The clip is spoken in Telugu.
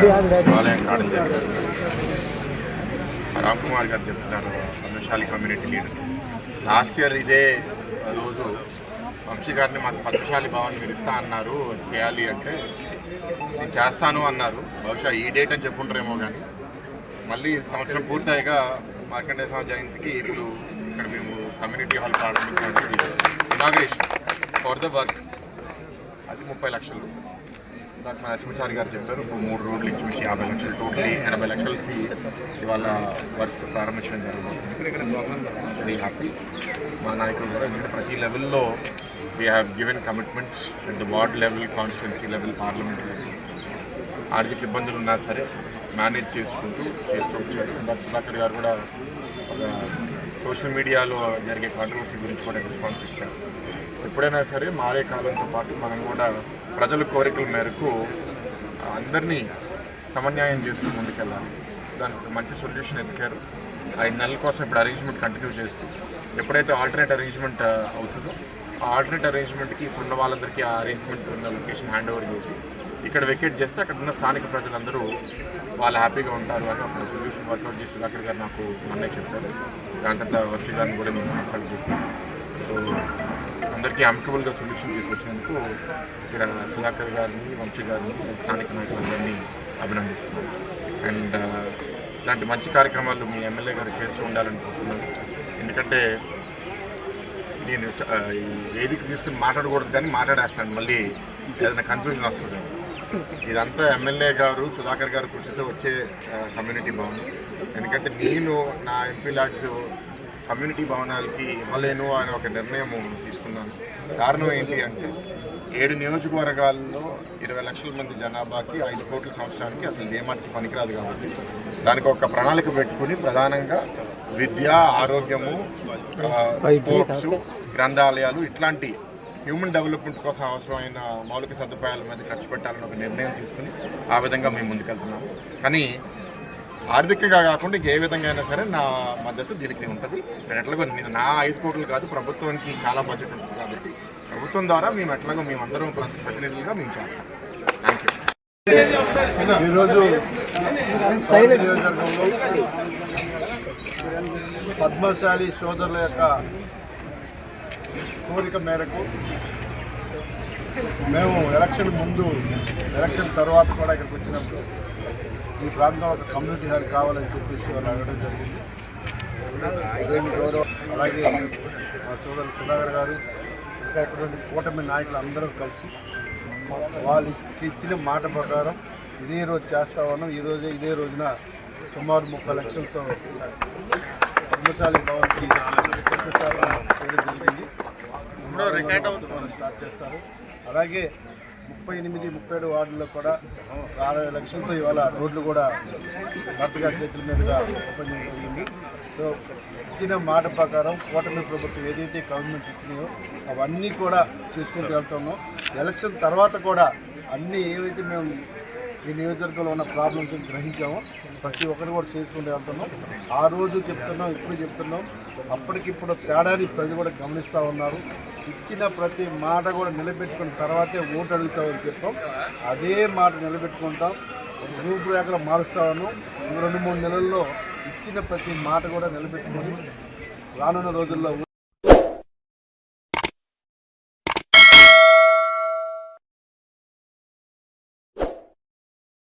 శివాలయం కావడం జరిగింది. రామ్ కుమార్ గారు చెప్తున్నారు Padmashali community leader last year ఇదే రోజు వంశీ గారిని మాకు పద్మశాలి భవన్ మీరు ఇస్తా అన్నారు చేయాలి అంటే నేను చేస్తాను అన్నారు. బహుశా ఈ డేట్ అని చెప్పుంటారేమో కానీ మళ్ళీ సంవత్సరం పూర్తయిగా మార్కండేయ స్వామి జయంతికి ఇప్పుడు ఇక్కడ మేము కమ్యూనిటీ హాల్ ప్రారంభించినటువంటి ఇనాగ్రేషన్ ఫర్ ద వర్క్ అది ముప్పై లక్షలు ఇందాక మా నరసింహచారి గారు చెప్పారు ఇప్పుడు మూడు రోడ్లు ఇచ్చి యాభై లక్షలు టోటలీ ఎనభై లక్షలకి ఇవాళ వర్క్స్ ప్రారంభించడం జరుగుతుంది. వెరీ హ్యాపీ మా నాయకులు కూడా ఎందుకంటే ప్రతి లెవెల్లో we have given commitments at the ward level constituency level parliament level ఆర్థిక ఇబ్బందులు ఉన్నా సరే మేనేజ్ చేసుకుంటూ చేస్తూ వచ్చారు. ఇందాక సుధాకర్ గారు కూడా ఒక సోషల్ మీడియాలో జరిగే కాంట్రవర్సీ గురించి కూడా రెస్పాన్స్ ఇచ్చారు. ఎప్పుడైనా సరే మారే కాలంతో పాటు మనం కూడా ప్రజల కోరికల మేరకు అందరినీ సమన్యాయం చేస్తూ ముందుకెళ్ళాలి. దానికి ఒక మంచి సొల్యూషన్ ఎదికారు ఐదు నెలల కోసం ఇప్పుడు అరేంజ్మెంట్ కంటిన్యూ చేస్తూ ఎప్పుడైతే ఆల్టర్నేట్ అరేంజ్మెంట్ అవుతుందో ఆ ఆల్టర్నేట్ అరేంజ్మెంట్కి ఇప్పుడున్న వాళ్ళందరికీ ఆ అరేంజ్మెంట్ ఉన్న లొకేషన్ హ్యాండ్ ఓవర్ చేసి ఇక్కడ వెకేట్ చేస్తే అక్కడ ఉన్న స్థానిక ప్రజలందరూ వాళ్ళు హ్యాపీగా ఉంటారు అని ఒక సొల్యూషన్ వర్కౌట్ చేసి అక్కడ గారు నాకు మొన్నే చెప్పారు. దాని తర్వాత వచ్చి గారిని కూడా నేను కన్సల్ట్ చేశాను సో అందరికీ అమికబుల్గా సొల్యూషన్ తీసుకొచ్చినందుకు ఇక్కడ సుధాకర్ గారిని వంశీ గారిని స్థానిక నాయకులందరినీ అభినందిస్తున్నాను. అండ్ uh, ఇలాంటి మంచి కార్యక్రమాలు మీ ఎమ్మెల్యే గారు చేస్తూ ఉండాలని కోరుతున్నాను. ఎందుకంటే నేను ఏదికి ఈ వేదిక తీసుకుని మాట్లాడకూడదు కానీ మాట్లాడేస్తాను. మళ్ళీ ఏదైనా కన్ఫ్యూజన్ వస్తుంది. ఇదంతా ఎమ్మెల్యే గారు సుధాకర్ గారు కృషితో వచ్చే కమ్యూనిటీ భవన్. ఎందుకంటే నేను నా ఎంపీ ల్యాడ్స్ కమ్యూనిటీ భవనాలకి ఇవ్వలేను అని ఒక నిర్ణయం తీసుకున్నాను. కారణం ఏంటి అంటే ఏడు నియోజకవర్గాల్లో ఇరవై లక్షల మంది జనాభాకి ఐదు కోట్ల సంవత్సరానికి అసలు దేమాటికి పనికిరాదు కాబట్టి దానికి ఒక ప్రణాళిక పెట్టుకుని ప్రధానంగా విద్య ఆరోగ్యము స్పోర్ట్స్ గ్రంథాలయాలు ఇట్లాంటి హ్యూమన్ డెవలప్మెంట్ కోసం అవసరమైన మౌలిక సదుపాయాల మీద ఖర్చు పెట్టాలని ఒక నిర్ణయం తీసుకుని ఆ విధంగా మేము ముందుకెళ్తున్నాము కానీ ఆర్థికంగా కాకుండా ఏ విధంగా అయినా సరే నా మద్దతు దీనికి ఉంటుంది. నేను ఎట్లాగో నా ఐదు కోట్లు కాదు ప్రభుత్వానికి చాలా బడ్జెట్ ఉంటుంది కాబట్టి ప్రభుత్వం ద్వారా మేము ఎట్లాగో మేమందరం ప్రతి- ప్రతినిధులుగా మేము చేస్తాం. థ్యాంక్ యూ ఈరోజు నియోజకవర్గంలో పద్మశాలి సోదరుల యొక్క కోరిక మేరకు మేము ఎలక్షన్ ముందు ఎలక్షన్ తర్వాత కూడా ఇక్కడికి వచ్చినప్పుడు ఈ ప్రాంతంలో ఒక కమ్యూనిటీ హాల్ కావాలని చెప్పేసి వాళ్ళు అడగడం జరిగింది. గౌరవం? అలాగే మా సోదరులు సుధాకర్ గారు ఇంకా ఇక్కడ కూటమి నాయకులు అందరూ కలిసి వాళ్ళు ఇచ్చిన మాట ప్రకారం ఇదే రోజు చేస్తా ఉన్నాం. ఈ రోజే ఇదే రోజున సుమారు ముప్పై లక్షలతో పద్మశాలి భవన్కి శంకుస్థాపన చేయడం జరిగింది మనం స్టార్ట్ చేస్తారు. అలాగే ముప్పై ఎనిమిది ముప్పై ఏడు వార్డుల్లో కూడా అరవై లక్షలతో ఇవాళ రోడ్లు కూడా కరెక్ట్గా చేతుల మీదుగా ఓపెన్ జరిగింది. సో ఇచ్చిన మాట ప్రకారం కూటమి ప్రభుత్వం ఏదైతే గవర్నమెంట్ ఇచ్చినాయో అవన్నీ కూడా చేసుకుంటూ వెళ్తున్నాం ఎలక్షన్ తర్వాత కూడా అన్నీ ఏవైతే మేము ఈ నియోజకవర్గంలో ఉన్న ప్రాబ్లమ్స్ గ్రహించామో ప్రతి ఒక్కరు కూడా చేసుకుంటూ వెళ్తున్నాం ఆ రోజు చెప్తున్నాం ఇప్పుడు చెప్తున్నాం. అప్పటికిప్పుడు తేడాని ప్రజలు కూడా గమనిస్తూ ఉన్నారు. ఇచ్చిన ప్రతి మాట కూడా నిలబెట్టుకున్న తర్వాతే ఓటు అడుగుతామని చెప్పాం. అదే మాట నిలబెట్టుకుంటాం. రూపురేఖలు మారుస్తామను రెండు మూడు నెలల్లో ఇచ్చిన ప్రతి మాట కూడా నిలబెట్టుకొని రానున్న రోజుల్లో